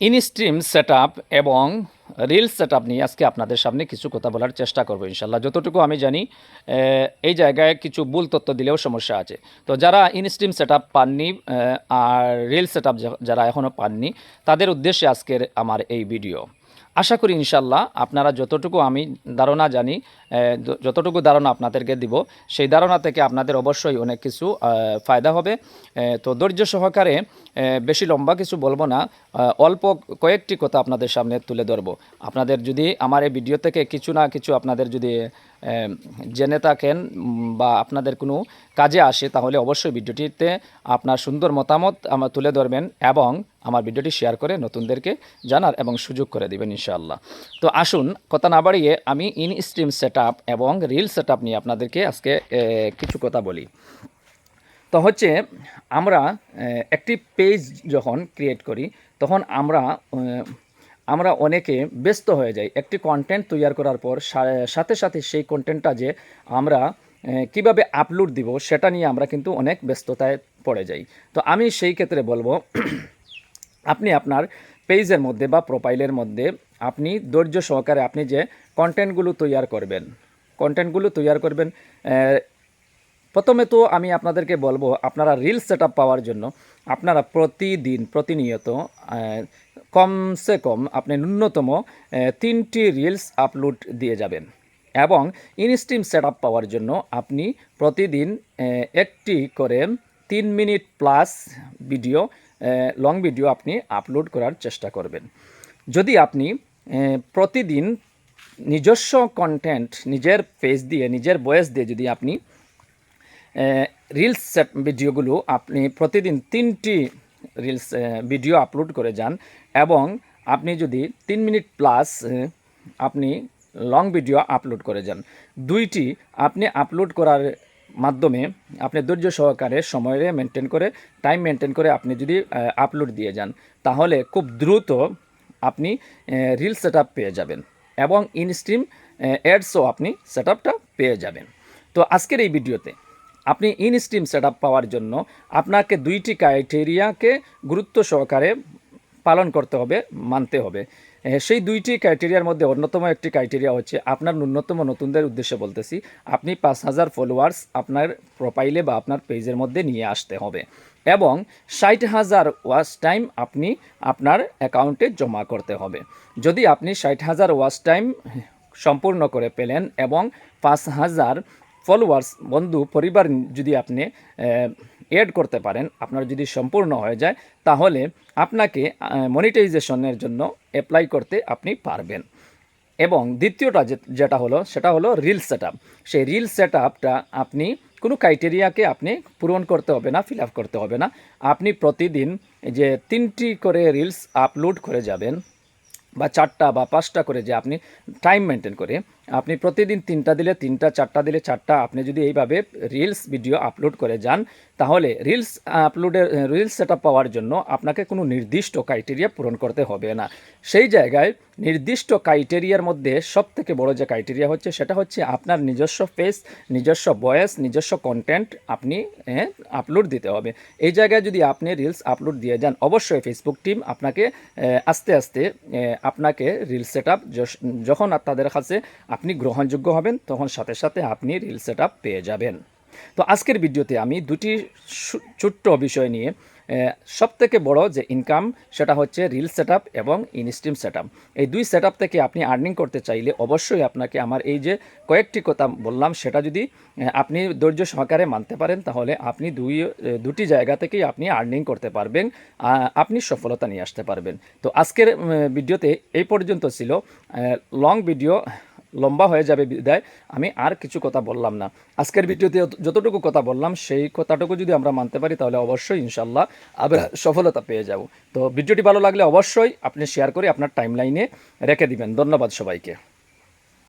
Instream set এবং reel set নিয়ে আজকে আপনাদের সামনে কিছু কথা বলার চেষ্টা করব, ইনশাল্লাহ। যতটুকু আমি জানি এই জায়গায় কিছু ভুল তথ্য দিলেও সমস্যা আছে। তো যারা ইনস্ট্রিম সেট পাননি আর রিল সেট যারা এখনও পাননি, তাদের উদ্দেশ্যে আজকের আমার এই ভিডিও। আশা করি ইনশাল্লাহ আপনারা যতটুকু আমি ধারণা জানি যতটুকু ধারণা আপনাদেরকে দিব, সেই ধারণা থেকে আপনাদের অবশ্যই অনেক কিছু ফায়দা হবে। তো ধৈর্য সহকারে বেশি লম্বা কিছু বলব না অল্প কয়েকটি কথা আপনাদের সামনে তুলে ধরবো। আপনাদের যদি আমার এই ভিডিও থেকে কিছু না কিছু আপনাদের যদি জেনে থাকেন বা আপনাদের কোনো কাজে আসে, তাহলে অবশ্যই ভিডিওটিতে আপনার সুন্দর মতামত আমার তুলে ধরবেন এবং আমার ভিডিওটি শেয়ার করে নতুনদেরকে জানার এবং সুযোগ করে দিবেন ইনশাআল্লাহ। তো আসুন, কথা না বাড়িয়ে আমি ইন স্ট্রিম সেট এবং রিল সেট নিয়ে আপনাদেরকে আজকে কিছু কথা বলি। তো হচ্ছে, আমরা একটি পেজ যখন ক্রিয়েট করি, তখন আমরা আমরা অনেকে ব্যস্ত হয়ে যাই। একটি কন্টেন্ট তৈরি করার পর সাথে সাথে সেই কন্টেন্টটা যে আমরা কীভাবে আপলোড দিব, সেটা নিয়ে আমরা কিন্তু অনেক ব্যস্ততায় পড়ে যাই। তো আমি সেই ক্ষেত্রে বলব আপনি আপনার পেজের মধ্যে বা প্রোফাইলের মধ্যে আপনি ধৈর্য সহকারে আপনি যে কন্টেন্টগুলো তৈরি করবেন কন্টেন্টগুলো তৈরি করবেন প্রথমে তো আমি আপনাদেরকে বলব আপনারা রিলস সেট পাওয়ার জন্য আপনারা প্রতিদিন, প্রতিনিয়ত কমসে কম আপনি ন্যূনতম তিনটি রিলস আপলোড দিয়ে যাবেন এবং ইনস্ট্রিম সেট পাওয়ার জন্য আপনি প্রতিদিন একটি করে তিন minute plus video long video আপনি আপলোড করার চেষ্টা করবেন। যদি আপনি প্রতিদিন নিজস্ব কন্টেন্ট নিজের পেজ দিয়ে, নিজের বয়েস দিয়ে যদি আপনি রিলস ভিডিওগুলো আপনি প্রতিদিন তিনটি রিলস ভিডিও আপলোড করে যান এবং আপনি যদি তিন মিনিট প্লাস আপনি লং ভিডিও আপলোড করে যান, দুইটি আপনি আপলোড করার মাধ্যমে আপনি ধৈর্য সহকারে সময়ে মেনটেন করে টাইম মেনটেন করে আপনি যদি আপলোড দিয়ে যান, তাহলে খুব দ্রুত আপনি রিল সেট পেয়ে যাবেন এবং ইনস্ট্রিম অ্যাডসও আপনি সেট পেয়ে যাবেন। তো আজকের এই ভিডিওতে আপনি ইনস্ট্রিম সেট পাওয়ার জন্য আপনাকে দুইটি ক্রাইটেরিয়াকে গুরুত্ব সহকারে পালন করতে হবে, মানতে হবে। সেই দুইটি ক্রাইটেরিয়ার মধ্যে অন্যতম একটি ক্রাইটেরিয়া হচ্ছে আপনার ন্যূনতম নতুনদের উদ্দেশ্যে বলতেছি, আপনি পাঁচ হাজার ফলোয়ার্স আপনার প্রোফাইলে বা আপনার পেজের মধ্যে নিয়ে আসতে হবে এবং ষাট হাজার ওয়াচ টাইম আপনি আপনার অ্যাকাউন্টে জমা করতে হবে। যদি আপনি ষাট হাজার ওয়াচ টাইম সম্পূর্ণ করে পেলেন এবং পাঁচ হাজার ফলোয়ার্স বন্ধু, পরিবার যদি আপনি এড করতে পারেন, আপনার যদি সম্পূর্ণ হয়ে যায়, তাহলে আপনাকে মনিটাইজেশনের জন্য অ্যাপ্লাই করতে আপনি পারবেন। এবং দ্বিতীয়টা যেটা হলো, সেটা হলো রিল সেট সেই রিল সেট আপনি, কোনো ক্রাইটেরিয়াকে আপনি পূরণ করতে হবে না ফিল করতে হবে না। আপনি প্রতিদিন যে তিনটি করে রিলস আপলোড করে যাবেন, বা চারটা বা পাঁচটা করে যে আপনি টাইম মেনটেন করে আপনি প্রতিদিন তিনটা দিলে তিনটা, চারটা দিলে চারটা, আপনি যদি এইভাবে রিলস ভিডিও আপলোড করে যান, তাহলে রিলস আপলোডের রিলস সেট পাওয়ার জন্য আপনাকে কোনো নির্দিষ্ট ক্রাইটেরিয়া পূরণ করতে হবে না। সেই জায়গায় নির্দিষ্ট ক্রাইটেরিয়ার মধ্যে সব থেকে বড় যে ক্রাইটেরিয়া হচ্ছে, সেটা হচ্ছে আপনার নিজস্ব ফেস নিজস্ব বয়েস নিজস্ব কন্টেন্ট আপনি আপলোড দিতে হবে। এই জায়গায় যদি আপনি রিলস আপলোড দিয়ে যান, অবশ্যই ফেসবুক টিম আপনাকে আস্তে আস্তে আপনাকে রিল সেট যখন তাদের কাছে আপনি গ্রহণযোগ্য হবেন, তখন সাথে সাথে আপনি রিল সেট পেয়ে যাবেন। তো আজকের ভিডিওতে আমি দুটি ছোট্ট বিষয় নিয়ে সব থেকে বড় যে ইনকাম সেটা হচ্ছে রিল সেট এবং ইনস্ট্রিম সেট এই দুই সেট থেকে আপনি আর্নিং করতে চাইলে অবশ্যই আপনাকে আমার এই যে কয়েকটি কথা বললাম, সেটা যদি আপনি ধৈর্য সহকারে মানতে পারেন, তাহলে আপনি দুই দুটি জায়গা থেকেই আপনি আর্নিং করতে পারবেন আপনি সফলতা নিয়ে আসতে পারবেন। তো আজকের ভিডিওতে এই পর্যন্ত ছিল। লং ভিডিও লম্বা হয়ে যাবে বিদায় আমি আর কিছু কথা বললাম না। আজকের ভিডিওতে যতটুকু কথা বললাম সেই কথাটুকু যদি আমরা মানতে পারি তাহলে অবশ্যই ইনশাল্লাহ আমরা সফলতা পেয়ে যাব। তো ভিডিওটি ভালো লাগলে অবশ্যই আপনি শেয়ার করে আপনার টাইম লাইনে রেখে দিবেন। ধন্যবাদ সবাইকে।